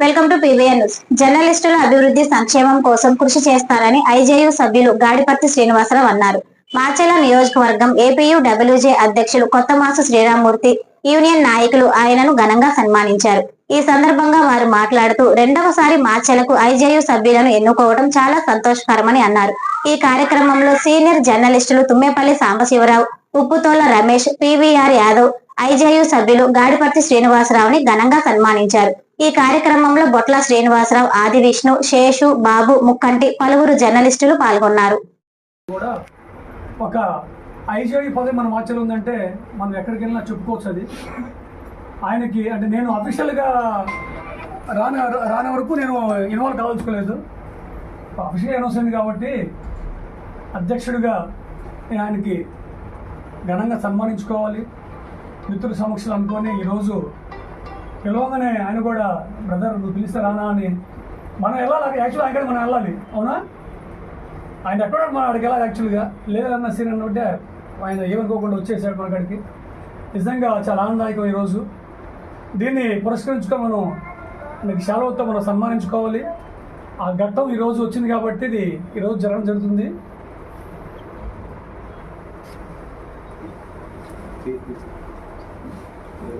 Welcome to PVN news. జర్నలిస్టుల అభివృద్ధి సంక్షేమం కోసం కృషి చేస్తారని ఐజేయు సభ్యులు గాడిపత్తి శ్రీనివాసరావు అన్నారు. మార్చెల నియోజకవర్గం ఏపీయు డబ్ల్యూజే అధ్యక్షులు కొత్తమాసు శ్రీరామూర్తి యూనియన్ నాయకులు ఆయనను ఘనంగా సన్మానించారు. ఈ సందర్భంగా వారు మాట్లాడుతూ రెండవసారి మార్చెలకు ఐజేయు సభ్యులను ఎన్నుకోవడం చాలా సంతోషకరమని అన్నారు. ఈ కార్యక్రమంలో సీనియర్ జర్నలిస్టులు తుమ్మేపల్లి సాంబశివరావు ఉప్పుతోల రమేష్ పివిఆర్ యాదవ్ ఐజేయు సభ్యులు గాడిపర్తి శ్రీనివాసరావుని ఘనంగా సన్మానించారు. ఈ కార్యక్రమంలో బొట్ల శ్రీనివాసరావు ఆది విష్ణు శేషు బాబు ముక్కంటి పలువురు జర్నలిస్టులు పాల్గొన్నారు. కూడా ఒక ఐజేయు పదవి మన మార్చలు ఉందంటే మనం ఎక్కడికి వెళ్ళినా చెప్పుకోవచ్చు అది. ఆయనకి అంటే నేను అఫీషియల్గా రాని రాని వరకు నేను ఇన్వాల్వ్ కావాల్సుకోలేదు. అఫీషియల్ అనౌన్స్ అయింది కాబట్టి అధ్యక్షుడిగా నేను ఆయనకి ఘనంగా సన్మానించుకోవాలి. మిత్రుల సమక్షంలో అనుకొని ఈరోజు పిలవగానే ఆయన కూడా బ్రదర్ నువ్వు పిలిస్తే రానా అని మనం వెళ్ళాలి యాక్చువల్ ఆయన మనం వెళ్ళాలి అవునా? ఆయన ఎక్కడ మనం అక్కడికి వెళ్ళాలి యాక్చువల్గా లేదన్న సీన్ అనుకుంటే ఆయన ఏమనుకోకుండా వచ్చేసాడు మన అక్కడికి నిజంగా చాలా ఆనందదాయకం ఈరోజు. దీన్ని పురస్కరించుకొని మనం మనకి సెలవుతో మనం సన్మానించుకోవాలి. ఆ ఘట్టం ఈరోజు వచ్చింది కాబట్టి ఇది ఈరోజు జరగడం జరుగుతుంది.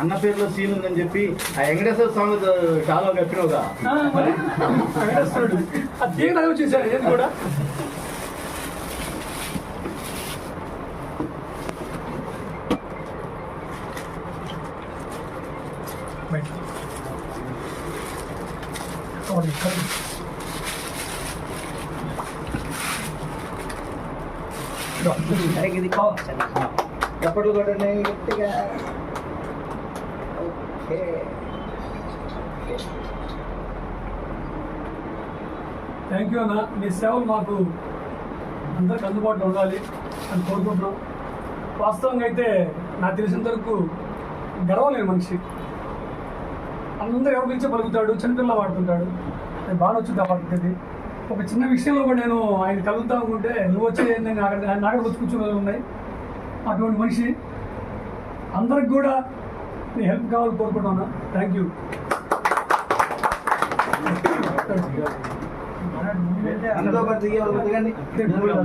అన్న పేరులో సీన్ ఉందని చెప్పి ఆ వెంకటేశ్వర స్వామి చాలా కప్పినవుగా వెంకటేశ్వరుడు. అది దేని వచ్చేసాడు ఏది కూడా. ఎప్పట్లో గట్టిగా థ్యాంక్ యూ అన్న. మీ సేవలు మాకు అందరికి అందుబాటులో ఉండాలి అని కోరుకుంటున్నాం. వాస్తవంగా అయితే నాకు తెలిసినంత వరకు గర్వలేని మనిషి. అందరూ ఎవరి నుంచే పలుకుతాడు చిన్నపిల్ల వాడుతుంటాడు. అది బాగా వచ్చింది కాబట్టి ఒక చిన్న విషయంలో కూడా నేను ఆయన కలుగుతా అనుకుంటే నువ్వు వచ్చే నేను అక్కడ నాగడ వచ్చి కూర్చునే ఉన్నాయి. అటువంటి మనిషి. అందరికి కూడా నీ హెల్ప్ కావాలని కోరుకుంటున్నా థ్యాంక్ యూ అందులో కొంత ఇయ్యాలి దిగండి నల్ల-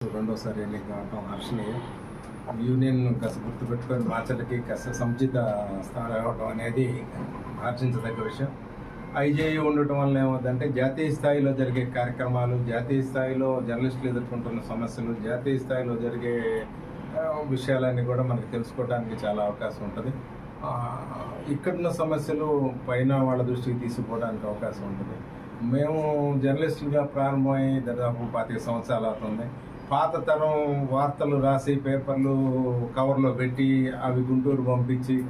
రెండోసారి ఎన్నిక కావటం హర్షణీయం యూనియన్ కాస్త గుర్తుపెట్టుకొని మార్చలకి కాస్త సముచిత స్థానం ఇవ్వటం అనేది హర్షించదగ్గ విషయం. ఐజేయు ఉండటం వల్ల ఏమవుతుందంటే జాతీయ స్థాయిలో జరిగే కార్యక్రమాలు జాతీయ స్థాయిలో జర్నలిస్టులు ఎదుర్కొంటున్న సమస్యలు జాతీయ స్థాయిలో జరిగే విషయాలన్నీ కూడా మనకు తెలుసుకోవడానికి చాలా అవకాశం ఉంటుంది. ఇక్కడున్న సమస్యలు పైన వాళ్ళ దృష్టికి తీసుకోవడానికి అవకాశం ఉంటుంది. మేము జర్నలిస్టులుగా ప్రారంభమై దాదాపు పాతిక సంవత్సరాలు అవుతుంది. పాత తరం వార్తలు రాసి పేపర్లు కవర్లో పెట్టి అవి గుంటూరు పంపించి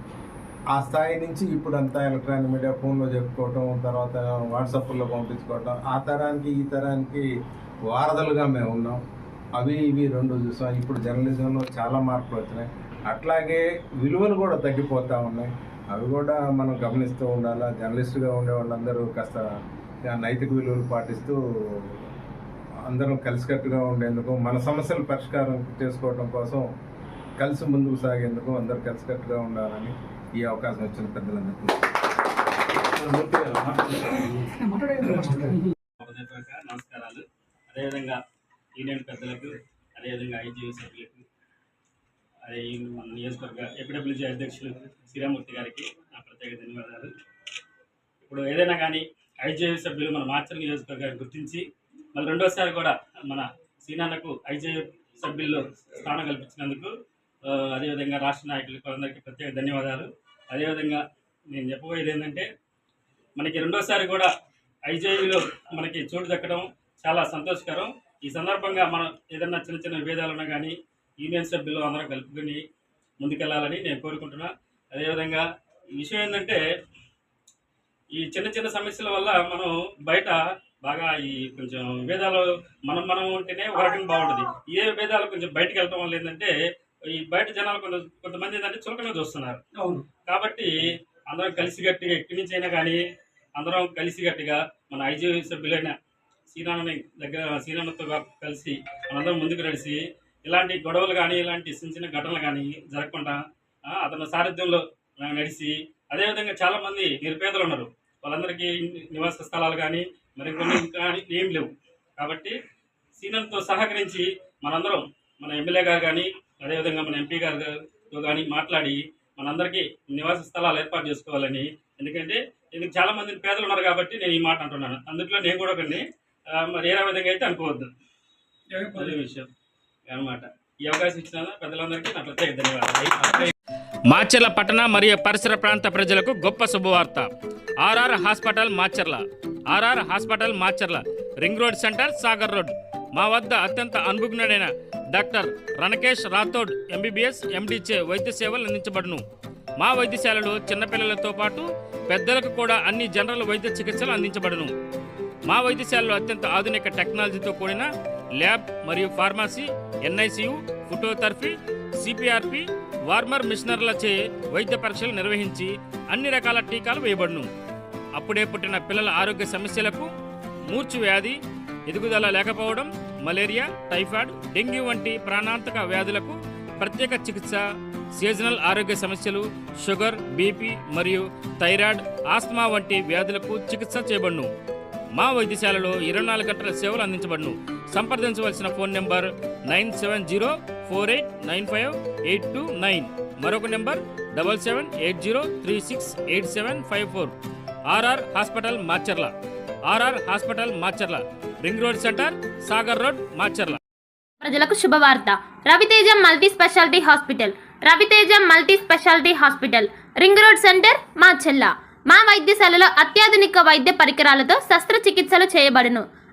ఆ స్థాయి నుంచి ఇప్పుడు అంతా ఎలక్ట్రానిక్ మీడియా ఫోన్లో చెప్పుకోవటం తర్వాత వాట్సాప్లో పంపించుకోవటం ఆ తరానికి ఈ తరానికి వారధలుగా మేము ఉన్నాం. అవి ఇవి రెండు చూసాం. ఇప్పుడు జర్నలిజంలో చాలా మార్పులు వచ్చినాయి. అట్లాగే విలువలు కూడా తగ్గిపోతూ ఉన్నాయి. అవి కూడా మనం గమనిస్తూ ఉండాలా? జర్నలిస్టుగా ఉండే వాళ్ళందరూ కాస్త నైతిక విలువలు పాటిస్తూ అందరం కలిసికట్టుగా ఉండేందుకు మన సమస్యలు పరిష్కారం చేసుకోవడం కోసం కలిసి ముందుకు సాగేందుకు అందరూ కలిసికట్టుగా ఉండాలని ఈ అవకాశం వచ్చిన పెద్దలందరికీ. నమస్కారాలు. అదేవిధంగా యూనియన్ పెద్దలకు అదేవిధంగా ఐజీ సభ్యులకు అదే మన నియోజకవర్గ ఎపిడబ్ల్యూజీ అధ్యక్షులు శ్రీరామూర్తి గారికి నా ప్రత్యేక ధన్యవాదాలు. ఇప్పుడు ఏదైనా కానీ ఐజీ సభ్యులు మన మార్చల్ నియోజకవర్గాన్ని గుర్తించి మళ్ళీ రెండోసారి కూడా మన సీనాన్నకు ఐజీ సభ్యుల్లో స్థానం కల్పించినందుకు అదేవిధంగా రాష్ట్ర నాయకులకు అందరికీ ప్రత్యేక ధన్యవాదాలు. అదేవిధంగా నేను చెప్పబోయేది ఏంటంటే మనకి రెండోసారి కూడా ఐజేయులో మనకి చోటు దక్కడం చాలా సంతోషకరం. ఈ సందర్భంగా మనం ఏదన్నా చిన్న చిన్న విభేదాలు ఉన్నా కానీ యూనియన్ సభ్యులు అందరం కలుపుకొని ముందుకెళ్ళాలని నేను కోరుకుంటున్నా. అదేవిధంగా ఈ విషయం ఏంటంటే ఈ చిన్న చిన్న సమస్యల వల్ల మనం బయట బాగా ఈ కొంచెం విభేదాలు మనం మనం ఉంటేనే ఒక రకంగా బాగుంటుంది. ఏ విభేదాలు కొంచెం బయటకు వెళ్ళటం వల్ల ఏంటంటే ఈ బయట జనాలు కొంత కొంతమంది ఏంటంటే చులకన చూస్తున్నారు. కాబట్టి అందరం కలిసిగట్టిగా ఎక్కడి నుంచి అయినా కానీ అందరం కలిసిగట్టిగా మన ఐజీ సభ్యులైన సీనాని దగ్గర సీనాన్నతో కలిసి మనందరం ముందుకు నడిచి ఇలాంటి గొడవలు కానీ ఇలాంటి చిన్న చిన్న ఘటనలు కానీ జరగకుండా అతని సారథ్యంలో నడిచి అదేవిధంగా చాలామంది నిరుపేదలు ఉన్నారు. వాళ్ళందరికీ నివాస స్థలాలు కానీ మరికొన్ని కానీ ఏం లేవు. కాబట్టి సీనంతో సహకరించి మనందరం మన ఎమ్మెల్యే గారు కానీ అదేవిధంగా మన ఎంపీ గారితో కానీ మాట్లాడి మనందరికీ నివాస స్థలాలు ఏర్పాటు చేసుకోవాలని. ఎందుకంటే ఇందుకు చాలా మంది పేదలు ఉన్నారు కాబట్టి నేను ఈ మాట అంటున్నాను. అందులో నేను కూడా ఆ, మరి ఏ విధంగా అయితే అనుకోవద్దు. అదే విషయం. అనమాట ఈ అవకాశం ఇచ్చిన పెద్దలందరికీ నా ప్రత్యేక ధన్యవాదాలు. మాచర్ల పట్టణ మరియు పరిసర ప్రాంత ప్రజలకు గొప్ప శుభవార్త. RR hospital Macherla. RR hospital Macherla. Ring road centre Sagar road. మా వద్ద అత్యంత అనుభజ్ఞుడైన డాక్టర్ రణకేష్ రాథోడ్ ఎంబీబీఎస్ ఎండిచే వైద్య సేవలు అందించబడును. మా వైద్యశాలలో చిన్నపిల్లలతో పాటు పెద్దలకు కూడా అన్ని జనరల్ వైద్య చికిత్సలు అందించబడును. మా వైద్యశాలలో అత్యంత ఆధునిక టెక్నాలజీతో కూడిన ల్యాబ్ మరియు pharmacy NICU phototherapy CPRP warmer మిషనర్లచే వైద్య పరీక్షలు నిర్వహించి అన్ని రకాల టీకాలు వేయబడును. అప్పుడే పుట్టిన పిల్లల ఆరోగ్య సమస్యలకు మూర్చు వ్యాధి ఎదుగుదల లేకపోవడం మలేరియా టైఫాయిడ్ డెంగ్యూ వంటి ప్రాణాంతక వ్యాధులకు ప్రత్యేక చికిత్స సీజనల్ ఆరోగ్య సమస్యలు షుగర్ బీపీ మరియు థైరాయిడ్ ఆస్మా వంటి వ్యాధులకు చికిత్స చేయబడును. మా వైద్యశాలలో ఇరవై నాలుగు గంటల సేవలు అందించబడును. సంప్రదించవలసిన phone number nine seven zero four eight nine five eight two nine. మరొక number double seven eight zero three six eight seven five four. RR hospital Macherla. RR hospital Macherla. Ring road centre Sagar road Macherla. ప్రజలకు శుభవార్త. Raviteja multi speciality hospital. Raviteja multi speciality hospital. Ring road centre మా చెల్ల మా వైద్యశాలలో అత్యాధునిక వైద్య పరికరాలతో శస్త్రచికిత్సలు చేయబడును.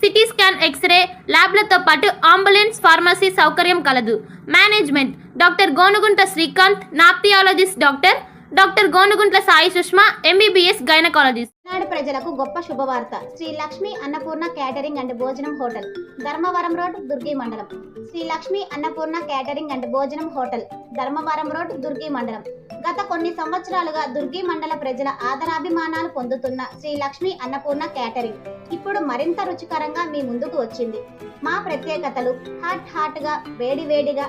CT scan x ray ల్యాబ్లతో పాటు అంబులెన్స్ ఫార్మసీ సౌకర్యం కలదు. Management doctor Gonugunta Srikanth nephrologist doctor doctor Gonuguntla Sai Sushma MBBS gynaecologist. నాడు ప్రజలకు గొప్ప శుభవార్త. శ్రీ లక్ష్మి అన్నపూర్ణ క్యాటరింగ్ అండ్ భోజనం హోటల్ ధర్మవరం రోడ్ దుర్గి మండలం. శ్రీ లక్ష్మి అన్నపూర్ణ క్యాటరింగ్ అండ్ భోజనం హోటల్ ధర్మవరం రోడ్ దుర్గి మండలం. గత కొన్ని సంవత్సరాలుగా దుర్గి మండల ప్రజల ఆదరాభిమానాలు పొందుతున్న శ్రీ లక్ష్మి అన్నపూర్ణ క్యాటరింగ్ ఇప్పుడు మరింత రుచికరంగా మీ ముందుకు వచ్చింది. మా ప్రత్యేకతలు హాట్ హాట్గా వేడి వేడిగా